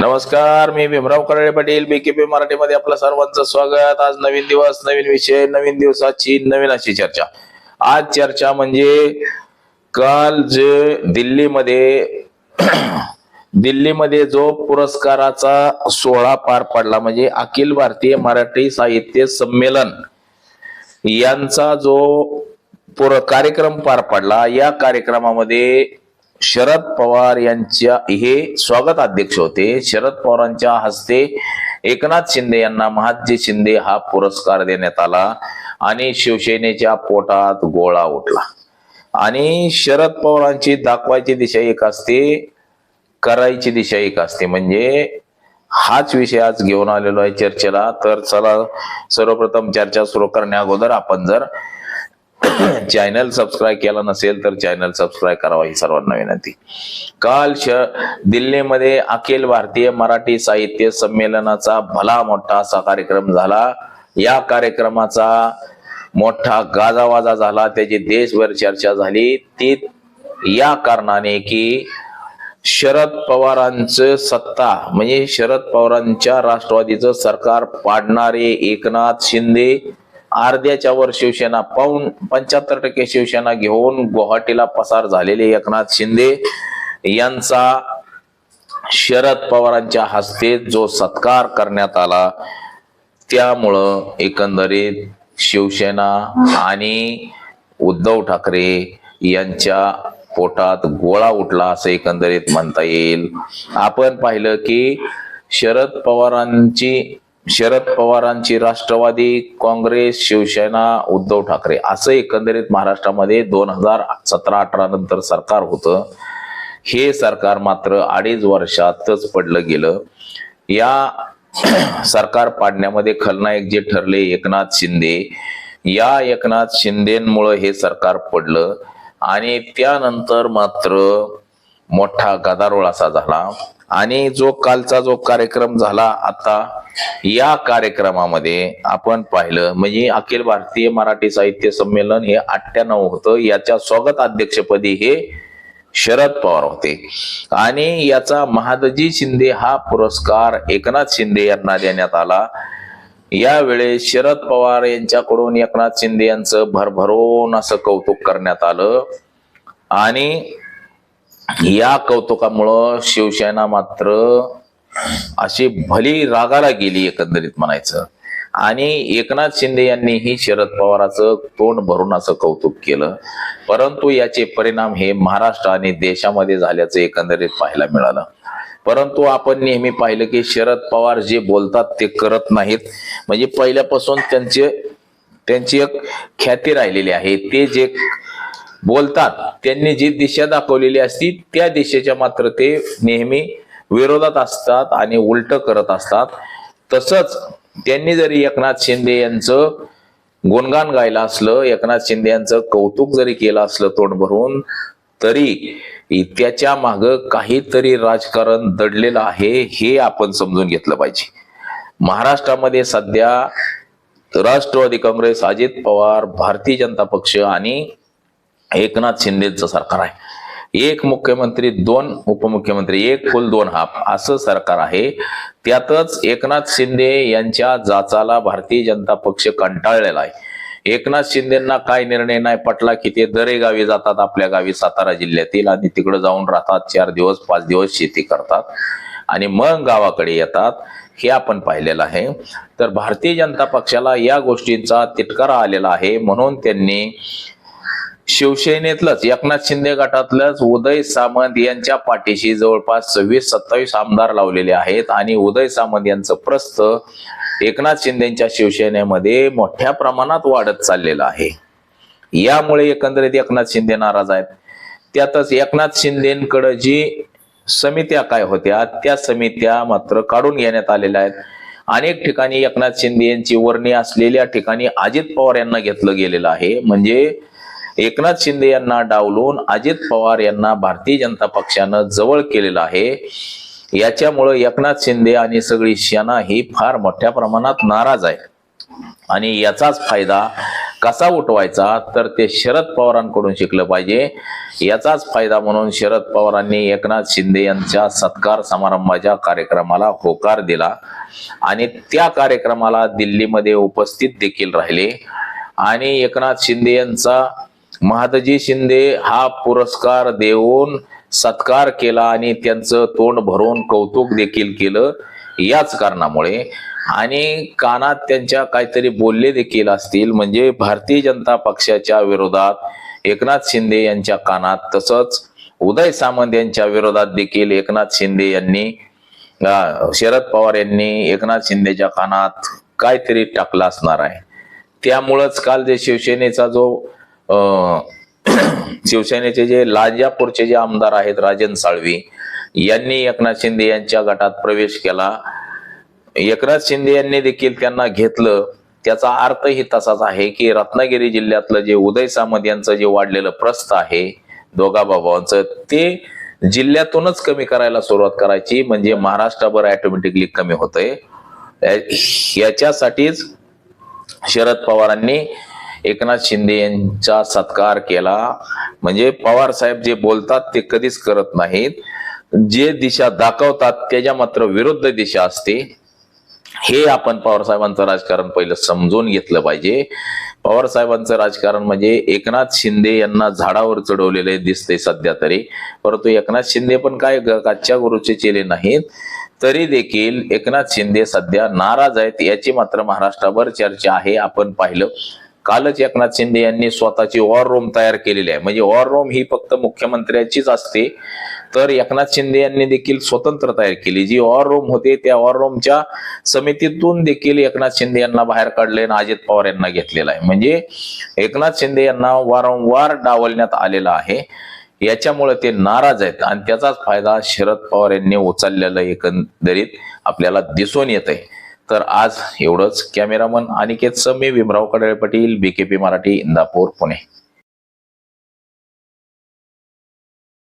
नमस्कार मी भीमराव कराळे पाटील बीकेपी मराठीमध्ये आपलं सर्वांचं स्वागत. आज नवीन दिवस नवीन विषय नवीन दिवसाची नवीन अशी चर्चा. आज चर्चा म्हणजे काल जे दिल्लीमध्ये दिल्लीमध्ये जो पुरस्काराचा सोहळा पार पडला म्हणजे अखिल भारतीय मराठी साहित्य संमेलन यांचा जो पुर कार्यक्रम पार पडला या कार्यक्रमामध्ये शरद पवार यांच्या हे स्वागत अध्यक्ष होते. शरद पवारांच्या हस्ते एकनाथ शिंदे यांना महाजी शिंदे हा पुरस्कार देण्यात आला आणि शिवसेनेच्या पोटात गोळा उठला. आणि शरद पवारांची दाखवायची दिशा एक असते करायची दिशा एक असते. म्हणजे हाच विषय आज घेऊन आलेलो आहे चर्चेला. तर चला सर्वप्रथम चर्चा सुरू करण्या अगोदर आपण जर चॅनल सबस्क्राईब केला नसेल तर चॅनल सबस्क्राईब करावा ही सर्वांना विनंती. काल श दिल्लीमध्ये अखिल भारतीय मराठी साहित्य संमेलनाचा भला मोठा असा कार्यक्रम झाला. या कार्यक्रमाचा मोठा गाजावाजा झाला. त्याची देशभर चर्चा झाली. ती या कारणाने की शरद पवारांचं सत्ता म्हणजे शरद पवारांच्या राष्ट्रवादीचं सरकार पाडणारे एकनाथ शिंदे अर्ध्याच्या वर शिवसेना पाहून पंच्याहत्तर टक्के शिवसेना घेऊन गुवाहाटीला पसार झालेले एकनाथ शिंदे यांचा शरद पवारांच्या हस्ते जो सत्कार करण्यात आला त्यामुळं एकंदरीत शिवसेना आणि उद्धव ठाकरे यांच्या पोटात गोळा उठला असं एकंदरीत म्हणता येईल. आपण पाहिलं की शरद पवारांची शरद पवारांची राष्ट्रवादी काँग्रेस शिवसेना उद्धव ठाकरे असं एकंदरीत महाराष्ट्रामध्ये दोन हजार सतरा अठरा नंतर सरकार होतं. हे सरकार मात्र अडीच वर्षातच पडलं गेलं. या सरकार पाडण्यामध्ये खलनायक जे ठरले एकनाथ शिंदे या एकनाथ शिंदेमुळं हे सरकार पडलं आणि त्यानंतर मात्र मोठा गदारोळ असा झाला. आणि जो कालचा जो कार्यक्रम झाला आता या कार्यक्रमामध्ये आपण पाहिलं म्हणजे अखिल भारतीय मराठी साहित्य संमेलन हे अठ्ठ्याण्णव होतं. याच्या स्वागत अध्यक्षपदी हे शरद पवार होते. आणि याचा महादजी शिंदे हा पुरस्कार एकनाथ शिंदे यांना देण्यात आला. यावेळेस शरद पवार यांच्याकडून एकनाथ शिंदे यांचं भरभरून असं कौतुक करण्यात आलं. आणि या कौतुकामुळं शिवसेना मात्र अशी भली रागाला गेली एकंदरीत म्हणायचं. आणि एकनाथ शिंदे यांनीही शरद पवाराचं तोंड भरून असं कौतुक केलं. परंतु याचे परिणाम हे महाराष्ट्र आणि देशामध्ये झाल्याचं एकंदरीत पाहायला मिळालं. परंतु आपण नेहमी पाहिलं की शरद पवार जे बोलतात ते करत नाहीत. म्हणजे पहिल्यापासून त्यांचे त्यांची एक ख्याती राहिलेली आहे. ते जे बोलतात. त्यांनी जी दिशा दाखवलेली असती त्या दिशेच्या मात्र ते नेहमी विरोधात असतात आणि उलट करत असतात. तसंच त्यांनी जरी एकनाथ शिंदे यांचं गुणगान गायलं असलं एकनाथ शिंदे यांचं कौतुक जरी केलं असलं तोंड भरून तरी त्याच्या माग काहीतरी राजकारण दडलेलं आहे हे आपण समजून घेतलं पाहिजे. महाराष्ट्रामध्ये सध्या राष्ट्रवादी काँग्रेस अजित पवार भारतीय जनता पक्ष आणि एकनाथ शिंदेचं सरकार आहे. एक मुख्यमंत्री दोन उपमुख्यमंत्री एक फुल दोन हाफ असं सरकार आहे. त्यातच एकनाथ शिंदे यांच्या जाचाला भारतीय जनता पक्ष कंटाळलेला आहे. एकनाथ शिंदेना काय निर्णय नाही पटला की ते दरे गावी जातात आपल्या गावी सातारा जिल्ह्यातील आणि तिकडे जाऊन राहतात चार दिवस पाच दिवस शेती करतात आणि मग गावाकडे येतात. हे आपण पाहिलेलं आहे. तर भारतीय जनता पक्षाला या गोष्टींचा तिटकारा आलेला आहे. म्हणून त्यांनी शिवसेनेतलंच एकनाथ शिंदे गटातलंच उदय सामंत यांच्या पाठीशी जवळपास सव्वीस सत्तावीस आमदार लावलेले आहेत आणि उदय सामंत यांचं प्रस्थ एकनाथ शिंदेच्या शिवसेनेमध्ये मोठ्या प्रमाणात वाढत चाललेलं आहे. यामुळे एकंदरीत एकनाथ शिंदे नाराज आहेत. त्यातच एकनाथ शिंदेकडे जी समित्या काय होत्या त्या समित्या मात्र काढून घेण्यात आलेल्या आहेत. अनेक ठिकाणी एकनाथ शिंदे यांची वर्णी असलेल्या ठिकाणी अजित पवार यांना घेतलं गेलेलं आहे. म्हणजे एकनाथ शिंदे यांना डावलून अजित पवार यांना भारतीय जनता पक्षानं जवळ केलेलं आहे. याच्यामुळं एकनाथ शिंदे आणि सगळी सेना ही फार मोठ्या प्रमाणात नाराज आहे आणि याचाच फायदा कसा उठवायचा तर ते शरद पवारांकडून शिकलं पाहिजे. याचाच फायदा म्हणून शरद पवारांनी एकनाथ शिंदे यांच्या सत्कार समारंभाच्या कार्यक्रमाला होकार दिला. आणि त्या कार्यक्रमाला दिल्लीमध्ये उपस्थित देखील राहिले. आणि एकनाथ शिंदे यांचा महादजी शिंदे हा पुरस्कार देऊन सत्कार केला आणि त्यांचं तोंड भरून कौतुक देखील केलं याच कारणामुळे. आणि कानात त्यांच्या काहीतरी बोलले देखील असतील म्हणजे भारतीय जनता पक्षाच्या विरोधात एकनाथ शिंदे यांच्या कानात तसंच उदय सामंत यांच्या विरोधात देखील एकनाथ शिंदे यांनी शरद पवार यांनी एकनाथ शिंदेच्या कानात काहीतरी टाकला असणार आहे. त्यामुळंच काल जे शिवसेनेचा जो शिवसेनेचे जे लाजापूरचे जे आमदार आहेत राजन साळवी यांनी एकनाथ शिंदे यांच्या गटात प्रवेश केला. एकनाथ शिंदे यांनी देखील त्यांना घेतलं. त्याचा अर्थही तसाच आहे की रत्नागिरी जिल्ह्यातलं जे उदय सामंत यांचं जे वाढलेलं प्रस्थ आहे दोघा बाबांचं ते जिल्ह्यातूनच कमी करायला सुरुवात करायची म्हणजे महाराष्ट्राभर ऑटोमॅटिकली कमी होतंय. याच्यासाठीच शरद पवारांनी एकनाथ शिंदे यांचा सत्कार केला. म्हणजे पवार साहेब जे बोलतात ते कधीच करत नाहीत. जे दिशा दाखवतात त्याच्या मात्र विरुद्ध दिशा असते. हे आपण पवार साहेबांचं राजकारण पहिलं समजून घेतलं पाहिजे. पवार साहेबांचं राजकारण म्हणजे एकनाथ शिंदे यांना झाडावर चढवलेले दिसते सध्या तरी. परंतु एकनाथ शिंदे पण काय ग- काच्या गुरुचे चेले नाहीत. तरी देखील एकनाथ शिंदे सध्या नाराज आहेत. याची मात्र महाराष्ट्राभर चर्चा आहे. आपण पाहिलं. कालच एकनाथ शिंदे यांनी स्वतःची वॉर रूम तयार केलेली आहे. म्हणजे वॉर रूम ही फक्त मुख्यमंत्र्यांचीच असते तर एकनाथ शिंदे यांनी देखील स्वतंत्र तयार केली. जी वॉर रूम होते त्या वॉर रूमच्या समितीतून देखील एकनाथ शिंदे यांना बाहेर काढले आणि अजित पवार यांना घेतलेला आहे. म्हणजे एकनाथ शिंदे यांना वारंवार डावलण्यात आलेला आहे. याच्यामुळे ते नाराज आहेत आणि त्याचाच फायदा शरद पवार यांनी उचललेला एकंदरीत आपल्याला दिसून येत आहे तर आज एवढंच. कॅमेरामन अनिकेतचं मी भीमराव कडळे पाटील बीकेपी मराठी इंदापूर पुणे.